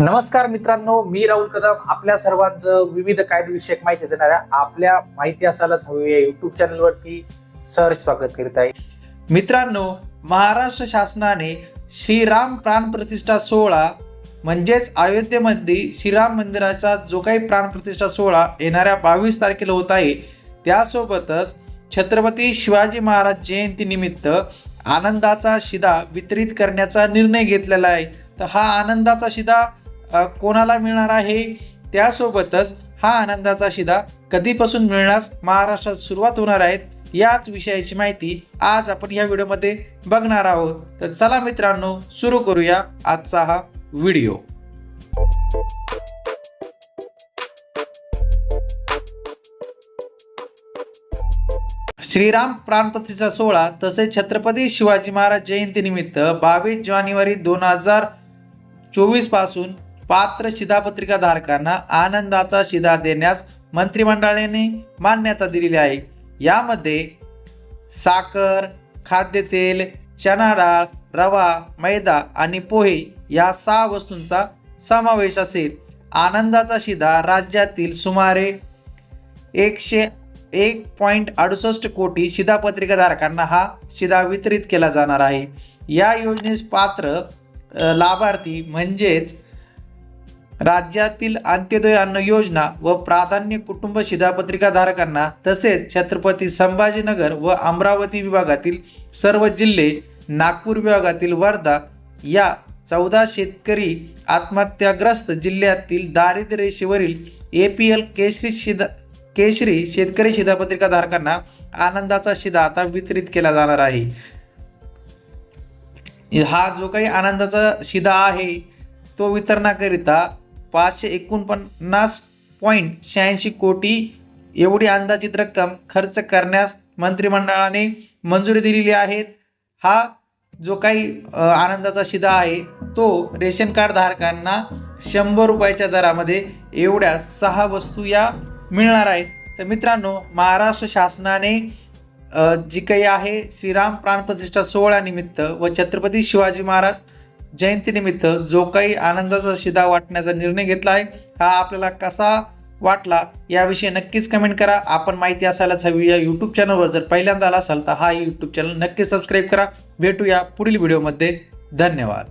नमस्कार मित्रांनो मी राहुल कदम. आपल्या सर्वांचं विविध कायदेविषयक माहिती देणाऱ्या आपल्या माहिती असायलाच हवी या युट्यूब चॅनलवरती सर स्वागत करीत आहे. मित्रांनो महाराष्ट्र शासनाने श्रीराम प्राण प्रतिष्ठा सोहळा म्हणजेच अयोध्येमध्ये श्रीराम मंदिराचा जो काही प्राण प्रतिष्ठा सोहळा येणाऱ्या बावीस तारखेला होत आहे त्यासोबतच छत्रपती शिवाजी महाराज जयंतीनिमित्त आनंदाचा शिदा वितरित करण्याचा निर्णय घेतलेला आहे. तर हा आनंदाचा शिदा कोणाला मिळणार आहे? त्यासोबतच हा आनंदाचा शिदा कधीपासून मिळण्यास महाराष्ट्रात सुरुवात होणार आहेत याच विषयाची माहिती आज आपण या व्हिडिओमध्ये बघणार आहोत. तर चला मित्रांनो सुरू करूया आजचा हा व्हिडिओ. श्रीराम प्राणप्रतिष्ठा सोहळा तसेच छत्रपती शिवाजी महाराज जयंतीनिमित्त बावीस जानेवारी दोन हजार चोवीसपासून पात्र शिधापत्रिका धारकांना आनंदाचा शिधा देण्यास मंत्रिमंडळाने मान्यता दिलेली आहे. यामध्ये साखर खाद्यतेल चणा डाळ रवा मैदा आणि पोहे या सहा वस्तूंचा समावेश असेल. आनंदाचा शिधा राज्यातील सुमारे एकशे एक पॉईंट अडुसष्ट कोटी शिधापत्रिकाधारकांना हा शिधा वितरित केला जाणार आहे. या योजनेस पात्र लाभार्थी म्हणजेच राज्यातील अंत्योदय अन्न योजना व प्राधान्य कुटुंब शिधापत्रिकाधारकांना तसेच छत्रपती संभाजीनगर व अमरावती विभागातील सर्व जिल्हे नागपूर विभागातील वर्धा या चौदा शेतकरी आत्महत्याग्रस्त जिल्ह्यातील दारिद्र्य रेषेवरील ए पी एल केशरी शिधा केशरी शेतकरी शिधापत्रिकाधारकांना आनंदाचा शिधा आता वितरित केला जाणार आहे. हा जो काही आनंदाचा शिधा आहे तो वितरणाकरिता पाचशे एकोणपन्नास पॉईंट शहाऐंशी कोटी एवढी अंदाजित रक्कम खर्च करण्यास मंत्रिमंडळाने मंजुरी दिलेली आहेत हा जो काही आनंदाचा शिदा आहे तो रेशन कार्ड धारकांना शंभर रुपयाच्या दरामध्ये एवढ्या सहा वस्तू या मिळणार आहेत. तर मित्रांनो महाराष्ट्र शासनाने जी काही आहे श्रीराम प्राणप्रतिष्ठा सोहळ्यानिमित्त व छत्रपती शिवाजी महाराज जयंतीनिमित्त जो काही आनंदाचा शिदा वाटण्याचा निर्णय घेतला आहे हा आपल्याला कसा वाटला याविषयी नक्कीच कमेंट करा. आपण माहिती असायलाच हवी या यूट्यूब चॅनलवर जर पहिल्यांदा आला असाल तर हा यूट्यूब चॅनल नक्की सबस्क्राईब करा. भेटूया पुढील व्हिडिओमध्ये धन्यवाद.